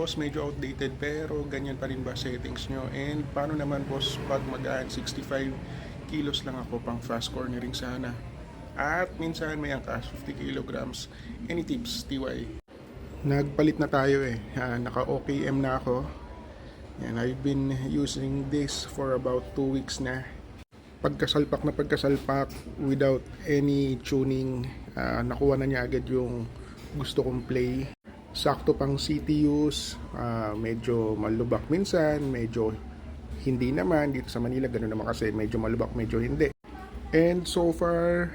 boss medyo outdated pero ganyan pa rin ba settings nyo? And paano naman boss pag magaan 65 kilos lang ako pang fast cornering sana? At minsan may angkas 50 kilograms. Any tips, TY? Nagpalit na tayo eh. Ah, naka OKM na ako. And I've been using this for about 2 weeks na. Pagkasalpak na pagkasalpak without any tuning, ah, nakuha na niya agad yung gusto kong play. Sakto pang CTUs, ah, medyo malubak minsan, medyo hindi naman. Dito sa Manila, ganoon naman kasi medyo malubak, medyo hindi. And so far,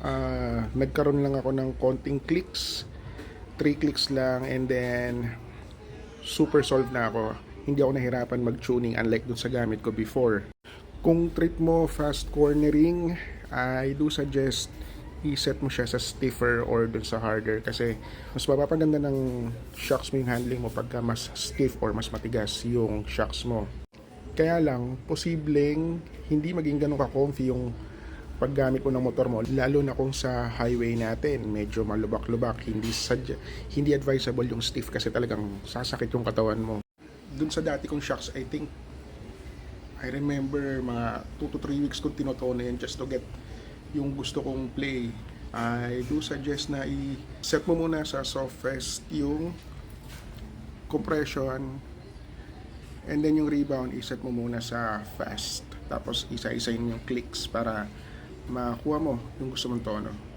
ah, nagkaroon lang ako ng konting clicks. 3 clicks lang and then super solved na ako. Hindi ako nahirapan mag-tuning unlike dun sa gamit ko before. Kung trip mo fast cornering, I do suggest i-set mo siya sa stiffer or dun sa harder kasi mas mapapaganda ng shocks mo yung handling mo pagka mas stiff or mas matigas yung shocks mo. Kaya lang, posibleng hindi maging ganun ka-comfy yung paggamit mo ng motor mo, lalo na kung sa highway natin, medyo malubak-lubak, hindi sadya, hindi advisable yung stiff kasi talagang sasakit yung katawan mo. Dun sa dati kong shocks, I think, I remember mga 2 to 3 weeks kong tinotono yun just to get yung gusto kong play. I do suggest na i-set mo muna sa softest yung compression and then yung rebound iset mo muna sa fast tapos isa-isayin yung clicks para makuha mo yung gusto mong tono